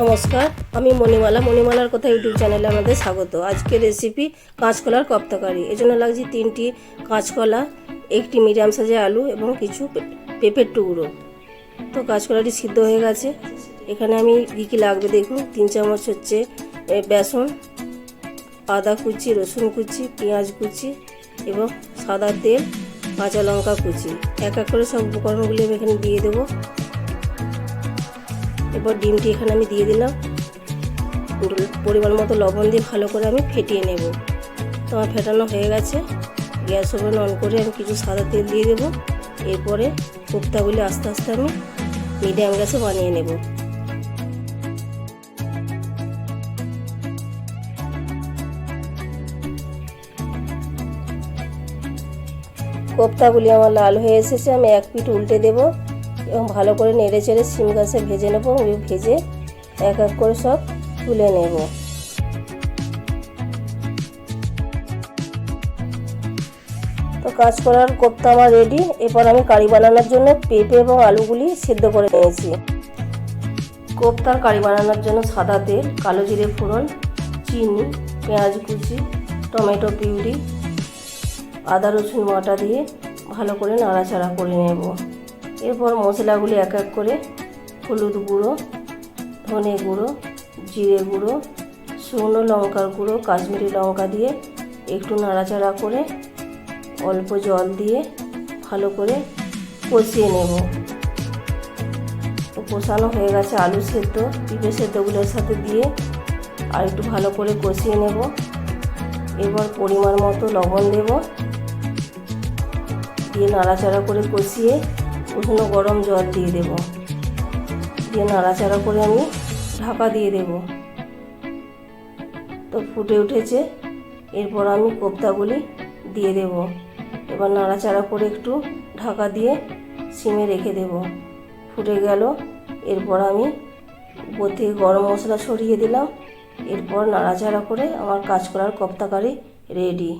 নমস্কার, আমি মণিমালা। মণিমালার কথা ইউটিউব চ্যানেলে আমাদের স্বাগত। আজকের রেসিপি কাঁচকলার কপ্তাকারি। এজন্য লাগছে তিনটি কাঁচকলা, একটি মিডিয়াম সাইজের আলু এবং কিছু পেঁপের টুকরো। তো কাঁচকলাটি সিদ্ধ হয়ে গেছে। এখানে আমি কী কী লাগবে দেখুন। তিন চামচ হচ্ছে বেসন, আদা কুচি, রসুন কুচি, পেঁয়াজ কুচি এবং সাদা তেল, কাঁচা লঙ্কা কুচি। এক এক করে সব উপকরণগুলি আমি এখানে দিয়ে দেবো। এরপর ডিমটি এখানে আমি দিয়ে দিলাম। পরিমাণ মতো লবণ দিয়ে ভালো করে আমি ফেটিয়ে নেব। তো আমার ফেটানো হয়ে গেছে। গ্যাস ওভেন অন করে আমি কিছু সাদা তেল দিয়ে দেবো। এরপরে কোপ্তাগুলি আস্তে আস্তে আমি মিডিয়াম গ্যাসে বানিয়ে নেব। কোপ্তাগুলি আমার লাল হয়ে এসেছে। আমি এক পিঠ উল্টে দেব। এবং ভালো করে নেড়ে চেড়ে সিম গাছে ভেজে নেব ভেজে এক এক করে সব তুলে নেব। তো কাজ করার কোপ্তা আমার রেডি এরপর আমি কারি বানানোর জন্য পেঁপে এবং আলুগুলি সেদ্ধ করে নিয়েছি। কোপ্তার কারি বানানোর জন্য সাদা তেল, কালো জিরে ফোড়ন, চিনি, পেঁয়াজ কুচি, টমেটো পিউরি, আদা রসুন বাটা দিয়ে ভালো করে নাড়াচাড়া করে নেব। এরপর মশলাগুলি এক এক করে হলুদ গুঁড়ো, ধনে গুঁড়ো, জিরে গুঁড়ো, শুকনো লঙ্কার গুঁড়ো, কাশ্মীরি লঙ্কা দিয়ে একটু নাড়াচাড়া করে অল্প জল দিয়ে ভালো করে কষিয়ে নেব। তো কষানো হয়ে গেছে আলু সেদ্ধ। পিঁপে সেদ্ধগুলোর সাথে দিয়ে আর একটু ভালো করে কষিয়ে নেব। এবার পরিমাণ মতো লবণ দেব। দিয়ে নাড়াচাড়া করে কষিয়ে উষ্ণ গরম জল দিয়ে দেব। দিয়ে নাড়াচাড়া করে আমি ঢাকা দিয়ে দেব। তো ফুটে উঠেছে। এরপর আমি কোপ্তাগুলি দিয়ে দেব। এবার নাড়াচাড়া করে একটু ঢাকা দিয়ে সিমে রেখে দেব। ফুটে গেল। এরপর আমি উপর থেকে গরম মশলা ছড়িয়ে দিলাম। এরপর নাড়াচাড়া করে আমার কাজ করার কোপ্তাকারি রেডি।